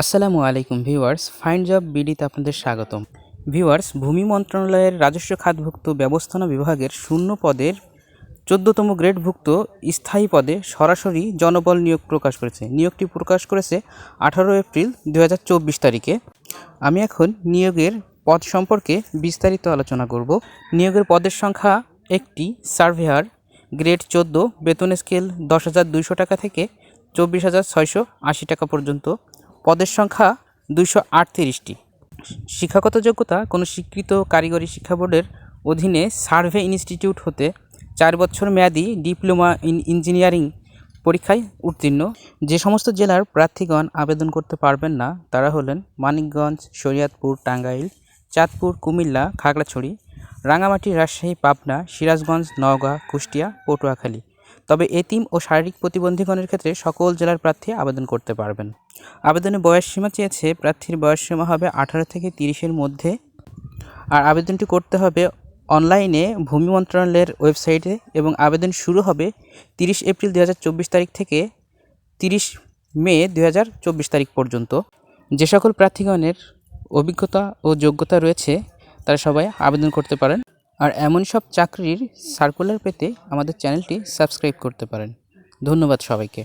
আসসালামু আলাইকুম viewers, find job বিডিতে আপনাদের স্বাগতম। ভিউয়ার্স, ভূমি মন্ত্রণালয়ের রাজস্ব খাতভুক্ত ব্যবস্থাপনা বিভাগের শূন্য পদের চোদ্দতম গ্রেডভুক্ত স্থায়ী পদে সরাসরি জনবল নিয়োগ প্রকাশ করেছে। নিয়োগটি প্রকাশ করেছে আঠারো এপ্রিল দু হাজার চব্বিশ তারিখে। আমি এখন নিয়োগের পদ সম্পর্কে বিস্তারিত আলোচনা করব। নিয়োগের পদের সংখ্যা একটি, সার্ভেয়ার, গ্রেড চোদ্দ, বেতন স্কেল দশ হাজার দুইশো টাকা থেকে চব্বিশ হাজার ছয়শো আশি টাকা পর্যন্ত। পদের সংখ্যা দুইশো আটত্রিশটি। শিক্ষাগত যোগ্যতা কোনো স্বীকৃত কারিগরি শিক্ষা বোর্ডের অধীনে সার্ভে ইনস্টিটিউট হতে চার বছর মেয়াদি ডিপ্লোমা ইন ইঞ্জিনিয়ারিং পরীক্ষায় উত্তীর্ণ। যে সমস্ত জেলার প্রার্থীগণ আবেদন করতে পারবেন না, তারা হলেন মানিকগঞ্জ, শরীয়তপুর, টাঙ্গাইল, চাঁদপুর, কুমিল্লা, খাগড়াছড়ি রাঙামাটি রাজশাহী, পাবনা, সিরাজগঞ্জ, নওগাঁ, কুষ্টিয়া, পটুয়াখালী। তবে এতিম ও শারীরিক প্রতিবন্ধীগণের ক্ষেত্রে সকল জেলার প্রার্থী আবেদন করতে পারবেন। আবেদনের বয়স সীমা চেয়েছে, প্রার্থীর বয়স সীমা হবে আঠারো থেকে তিরিশের মধ্যে। আর আবেদনটি করতে হবে অনলাইনে ভূমি মন্ত্রণালয়ের ওয়েবসাইটে এবং আবেদন শুরু হবে তিরিশ এপ্রিল দু হাজার চব্বিশ তারিখ থেকে তিরিশ মে দু হাজার চব্বিশ তারিখ পর্যন্ত। যে সকল প্রার্থীগণের অভিজ্ঞতা ও যোগ্যতা রয়েছে, তারা সবাই আবেদন করতে পারেন। আর এমন সব চাকরির সার্কুলার পেতে আমাদের চ্যানেলটি সাবস্ক্রাইব করতে পারেন। ধন্যবাদ সবাইকে।